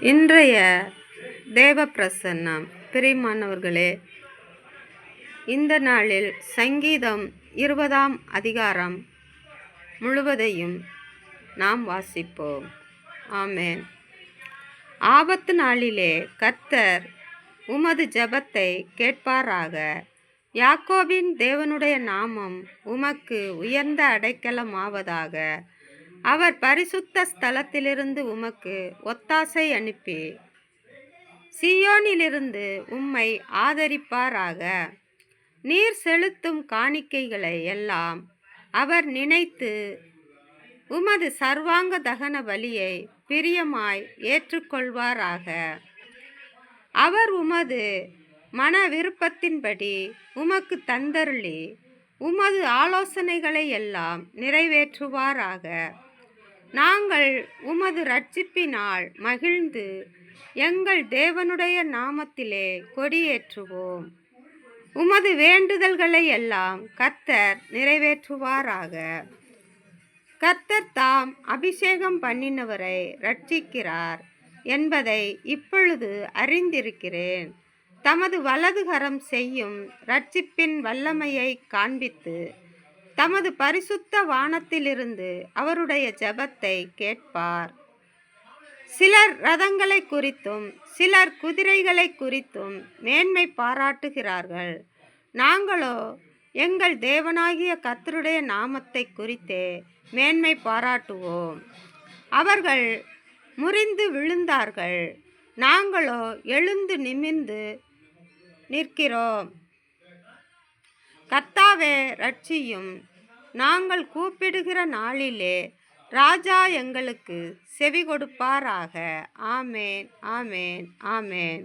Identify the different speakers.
Speaker 1: இன்றைய தேவ பிரசன்னம் பிரியமானவர்களே இந்த நாளில் சங்கீதம் இருபதாம் அதிகாரம் முழுவதையும் நாம் வாசிப்போம். ஆமென். ஆபத்து நாளிலே கர்த்தர் உமது ஜெபத்தை கேட்பாராக. யாக்கோபின் தேவனுடைய நாமம் உமக்கு உயர்ந்த அடைக்கலமாவதாக. அவர் பரிசுத்த ஸ்தலத்திலிருந்து உமக்கு ஒத்தாசை அனுப்பி சியோனிலிருந்து உம்மை ஆதரிப்பாராக. நீர் செலுத்தும் காணிக்கைகளை எல்லாம் அவர் நினைத்து உமது சர்வாங்க தகன பலியை பிரியமாய் ஏற்றுக்கொள்வாராக. அவர் உமது மன விருப்பத்தின்படி உமக்கு தந்தருளி உமது ஆலோசனைகளை எல்லாம் நிறைவேற்றுவாராக. நாங்கள் உமது ரட்சிப்பினால் மகிழ்ந்து எங்கள் தேவனுடைய நாமத்திலே கொடியேற்றுவோம். உமது வேண்டுதல்களை எல்லாம் கர்த்தர் நிறைவேற்றுவாராக. கர்த்தர் தாம் அபிஷேகம் பண்ணினவரை ரட்சிக்கிறார் என்பதை இப்பொழுது அறிந்திருக்கிறேன். தமது வலதுகரம் செய்யும் ரட்சிப்பின் வல்லமையை காண்பித்து தமது பரிசுத்த வானத்திலிருந்து அவருடைய ஜெபத்தை கேட்பார். சிலர் ரதங்களை குறித்தும் சிலர் குதிரைகளை குறித்தும் மேன்மை பாராட்டுகிறார்கள். நாங்களோ எங்கள் தேவனாகிய கர்த்தருடைய நாமத்தை குறித்தே மேன்மை பாராட்டுவோம். அவர்கள் முறிந்து விழுந்தார்கள். நாங்களோ எழுந்து நிமிர்ந்து நிற்கிறோம். கர்த்தாவே ரட்சியும் நாங்கள் கூப்பிடுகிற நாளிலே ராஜா எங்களுக்கு செவி கொடுப்பாராக ஆமேன் ஆமேன் ஆமேன்.